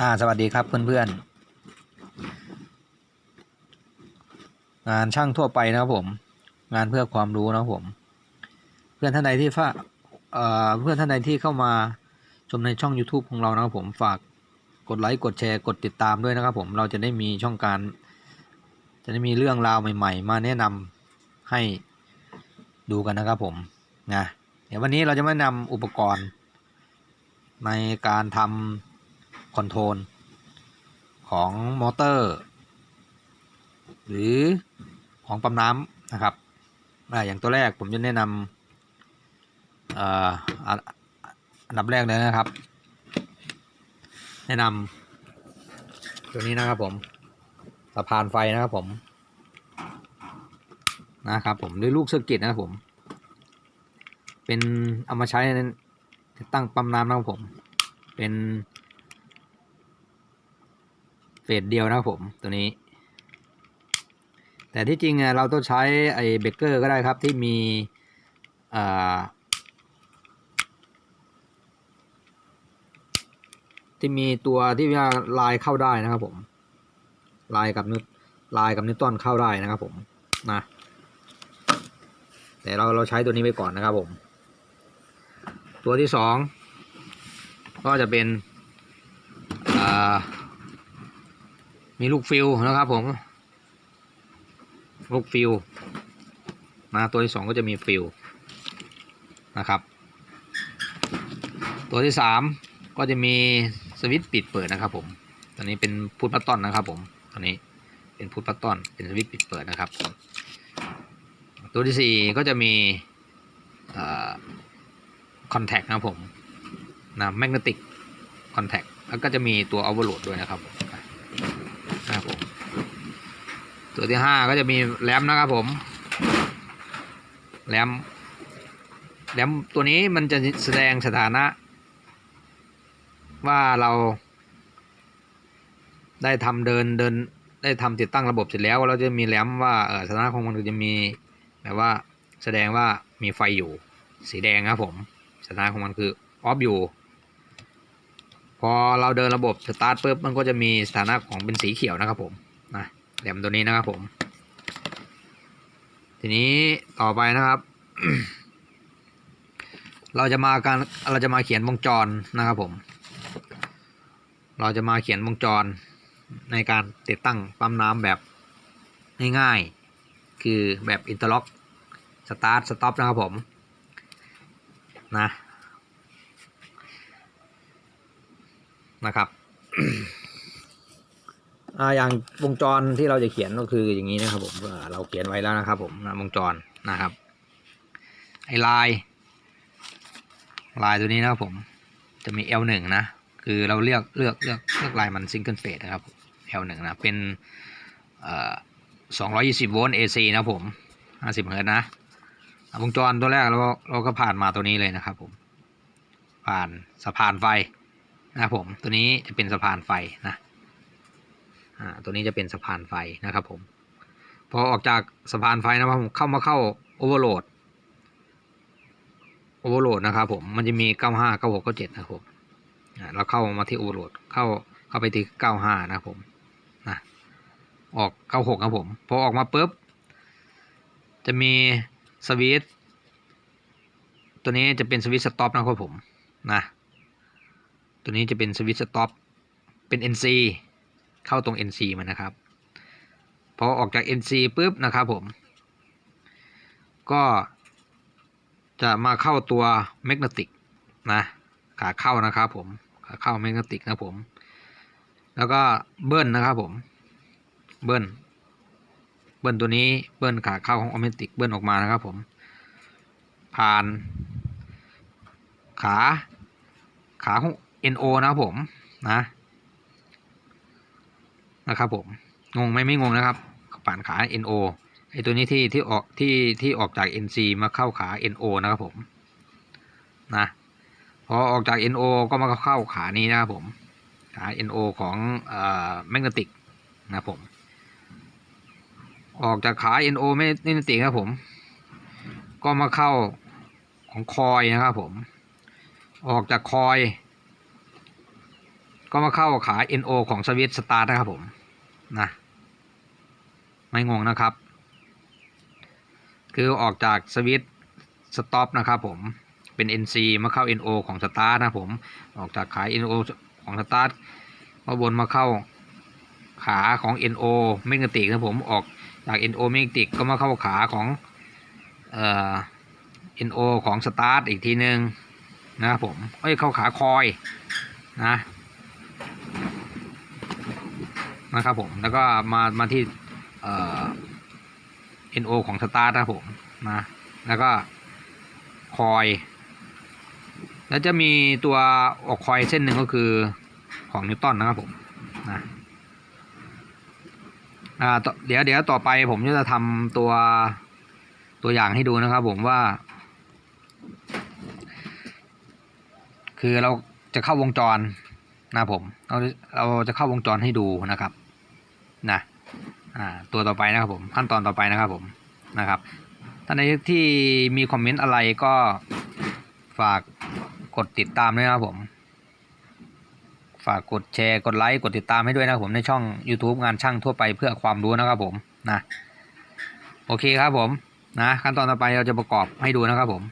อ่าสวัสดีครับเพื่อนๆ งานช่างทั่วไปนะครับผม งานเพื่อความรู้นะครับผม เพื่อนท่านใดที่ฟ้าเอ่อเพื่อนท่านใดที่เข้ามาชมในช่อง YouTube ของเรานะครับผมฝากกดไลค์กดแชร์กดติดตามด้วยนะครับผมเราจะได้มีช่องการ จะได้มีเรื่องราวใหม่ ๆ มาแนะนำให้ดูกันนะครับผมนะเดี๋ยววันนี้เราจะมานะนำอุปกรณ์ ในการทำ คอนโทรลของมอเตอร์ หรือของปั๊มน้ำนะครับออย่างตัวแรกผมจะแนะนำอ,อ,อันดับแรกเลยนะครับ แนะนำตัวนี้นะครับผมสะพานไฟนะครับผมนะครับผมด้วยลูกเซอร์กิตนะครับผม เป็นเอามาใช้ติดตั้งปั๊มน้ำนะครับผม เป็น เฟสเดียวนะครับผมตัวนี้ แต่ที่จริงอะเราต้องใช้ไอ้เบเกอร์ก็ได้ครับที่มีที่มีตัวที่ว่าลายเข้าได้นะครับผม ลายกับนิวลายกับนิวตันเข้าได้นะครับผมนะแต่เราเราใช้ตัวนี้ไปก่อนนะครับผม ตัวที่สองก็จะเป็นอ่า มีลูกฟิลนะครับผม ลูกฟิลนะตัวที่สองก็จะมีฟิลนะครับ ตัวที่สามก็จะมีสวิตช์ปิดเปิดนะครับ ผมตัวนี้เป็นพุทปัตตอนนะครับ ผมตัวนี้เป็นพุทปัตตอนเป็นสวิตช์ปิดเปิดนะครับ ตัวที่สี่ก็จะมีคอนแทคนะครับผมนะแมกเนติกคอนแทคแล้วก็จะมีตัว overload ด้วยนะครับผมนะครับผม ตัวที่ห้าก็จะมีแรมนะครับผมแรมแรมตัวนี้มันจะแสดงสถานะ ว่าเรา ได้ทำเดินเดินได้ทำติดตั้งระบบเสร็จแล้วเราจะมีแรมว่าเออสถานะของมันจะมีแบบว่าแสดงว่ามีไฟอยู่ สีแดงครับผมสถานะของมันคือออฟอยู่ พอเราเดินระบบสตาร์ทปุ๊บมันก็จะมีสถานะของเป็นสีเขียวนะครับผม แหลมตัวนี้นะครับผม ทีนี้ต่อไปนะครับ เราจะมาการเราจะมาเขียนวงจรนะครับผม เราจะมาเขียนวงจรในการติดตั้งปั๊มน้ำแบบง่ายๆ คือแบบอินเตอร์ล็อกสตาร์ทสต็อปนะครับผมนะนะครับ อ่าอย่างวงจรที่เราจะเขียนก็คืออย่างนี้นะครับ ผมเราเขียนไว้แล้วนะครับ ผมวงจรนะครับ ไอลาย ลายตัวนี้นะครับผม จะมี L1 นะ คือเราเลือกเลือกเลือกเลือกลายมันซิงเกิลเฟสนะครับ L1 นะเป็นเอ่อ220โวลต์ AC นะครับผม50เฮิร์ตนะวงจรตัวแรกเราก็เราก็ผ่านมาตัวนี้เลยนะครับ ผม ผ่านสะพานไฟนะครับผมตัวนี้จะเป็นสะพานไฟนะ อ่าตัวนี้จะเป็นสะพานไฟนะครับผมพอออกจากสะพานไฟนะครับผมเข้ามาเข้าโอเวอร์โหลดโอเวอร์โหลดนะครับผมมันจะมี 95 96 97นะครับผมเราเข้ามาที่โอเวอร์โหลดเข้าเข้าไปที่ 95 นะครับผมนะออก 96 ครับผมพอออกมาปุ๊บจะมีสวิตตัวนี้จะเป็นสวิตสต็อปนะครับผมนะตัวนี้จะเป็นสวิตสต็อปเป็น NC เข้าตรง NC มันนะครับ พอออกจาก NC ปุ๊บนะครับผม ก็จะมาเข้าตัวแมกเนติกนะขาเข้านะครับผมขาเข้าแมกเนติกนะผม แล้วก็เบิ้ลนะครับผมเบิ้ลเบิ้ลตัวนี้เบิ้ลขาเข้าของออเมติกเบิ้ลออกมานะครับผม ผ่าน ขาขาของ NO นะครับผมนะ นะครับผมงงไหมไม่งงนะครับผ่านขา NO ไอตัวนี้ที่ที่ออกที่ที่ออกจาก NC มาเข้าขา NO นะครับผมนะพอออกจาก NO ก็มาเข้าขานี้นะครับผมขา NO ของแมกเนติกนะผมออกจากขา NO ไม่แมกเนติกครับผม ก็มาเข้าของคอยนะครับผม ออกจากคอย ก็มาเข้าขา NO ของสวิตสตาร์ทนะครับผมนะไม่งงนะครับ คือออกจากสวิตสต็อปนะครับผมเป็น NC มาเข้า NO ของสตาร์ทนะผมออกจากขา NO ของสตาร์ทมาบนมาเข้าขาของ NO แมกนติกนะผมออกจาก NO แมกนติกก็มาเข้าขาของเอ่อ NO ของสตาร์ทอีกทีหนึ่งนะครับผมเอ้ยเข้าขาคอยนะ นะครับผมแล้วก็มามาที่เอ่อ NO ของสตาร์ทนะครับผมนะแล้วก็คอย แล้วจะมีตัวออกคอยเส้นหนึ่งก็คือของนิวตันนะครับผมนะอ่าเดี๋ยวเดี๋ยวต่อไปผมจะทำตัวตัวอย่างให้ดูนะครับผมว่า คือเราจะเข้าวงจรนะผมเราเราจะเข้าวงจรให้ดูนะครับ นะตัวต่อไปนะครับผมขั้นตอนต่อไปนะครับผมนะครับท่านใดที่มีคอมเมนต์อะไรก็ฝากกดติดตามด้วยนะครับผม ฝากกดแชร์กดไลค์กดติดตามให้ด้วยนะครับผมในช่อง YouTube งานช่างทั่วไปเพื่อความรู้นะครับผมนะโอเคครับผมนะขั้นตอนต่อไปเราจะประกอบให้ดูนะครับผม